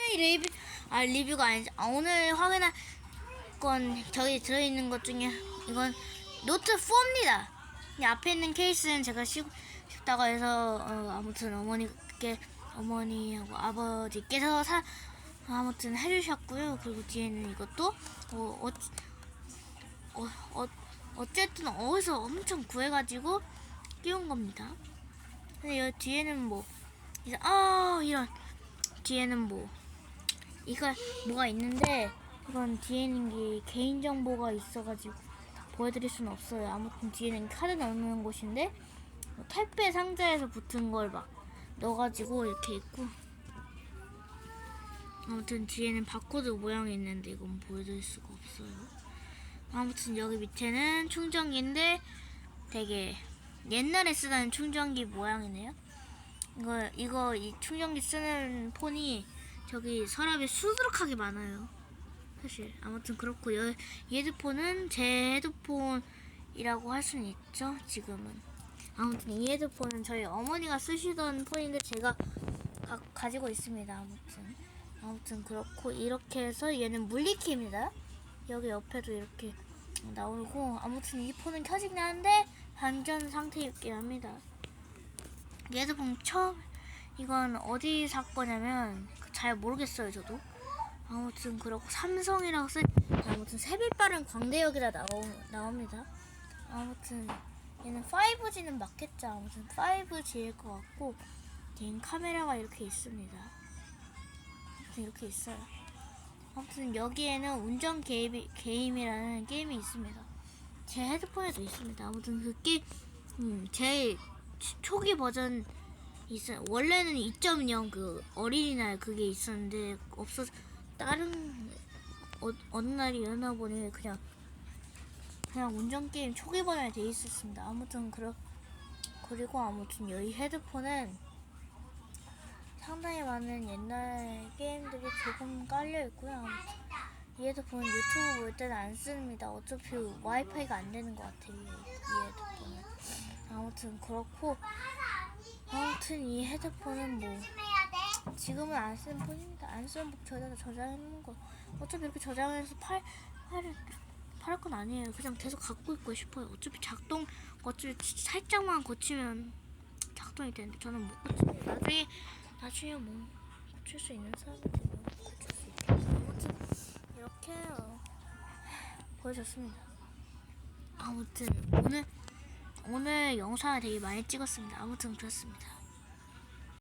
오늘 리뷰 아 리뷰가 아니지 아, 오늘 확인할 건 저기 들어있는 것 중에 이건 노트 4입니다. 이 앞에 있는 케이스는 제가 씌, 씹다가 해서 어, 아무튼 어머니께 어머니하고 아버지께서 사 아무튼 해주셨고요. 그리고 뒤에는 이것도 어, 어, 어, 어 어쨌든 어디서 엄청 구해가지고 끼운 겁니다. 근데 여기 뒤에는 뭐 이제 아 이런 뒤에는 뭐 이거 뭐가 있는데 이건 뒤에 있는 게 개인 정보가 있어가지고 보여드릴 수는 없어요. 아무튼 뒤에는 카드 넣는 곳인데 뭐 택배 상자에서 붙은 걸 막 넣어가지고 이렇게 있고 아무튼 뒤에는 바코드 모양이 있는데 이건 보여드릴 수가 없어요. 아무튼 여기 밑에는 충전기인데 되게 옛날에 쓰던 충전기 모양이네요. 이거 이거 이 충전기 쓰는 폰이 저기 서랍에 수두룩하게 많아요. 사실 아무튼 그렇고 여, 이 헤드폰은 제 헤드폰이라고 할 수는 있죠. 지금은 아무튼 이 헤드폰은 저희 어머니가 쓰시던 폰인데 제가 가, 가지고 있습니다. 아무튼 아무튼 그렇고 이렇게 해서 얘는 물리키입니다. 여기 옆에도 이렇게 나오고 아무튼 이 폰은 켜지긴 하는데 반전 상태이긴 합니다. 이 헤드폰 처음 이건 어디 살 거냐면 잘 모르겠어요 저도. 아무튼 그렇고 삼성이라고 쓰 아무튼 세빌 빠른 광대역이라 나오, 나옵니다. 아무튼 얘는 5G는 맞겠죠. 아무튼 5G일 것 같고 개인 카메라가 이렇게 있습니다. 이렇게 있어요. 아무튼 여기에는 운전 게임, 게임이라는 게임이 있습니다. 제 헤드폰에도 있습니다. 아무튼 그 게임 음, 제일 초기 버전 있어요. 원래는 2.0 그 어린이날 그게 있었는데 없어 다른 어, 어느 날이 였나 보니 그냥 그냥 운전 게임 초기 버전에 돼 있었습니다. 아무튼 그러 그리고 아무튼 여기 헤드폰은 상당히 많은 옛날 게임들이 조금 깔려 있고요. 아무튼 이 헤드폰은 유튜브 볼 때는 안 씁니다. 어차피 와이파이가 안 되는 것 같아요. 이, 이 헤드폰은. 아무튼 그렇고 아무튼 이 헤드폰은 뭐 지금은 안 쓰는 폰입니다. 안 쓰는 폰 저장해서 저장해놓는 거 어차피 이렇게 저장해서 팔 팔을 팔건 아니에요. 그냥 계속 갖고 있고 싶어요. 어차피 작동 어차피 살짝만 고치면 작동이 되는데 저는 못 고쳐요. 나중에 나중에 뭐 고칠 수 있는 사람들이 뭐 고칠 수 있겠죠. 아무튼 이렇게 어, 보여줬습니다. 아무튼 오늘 오늘 영상을 되게 많이 찍었습니다. 아무튼 그렇습니다.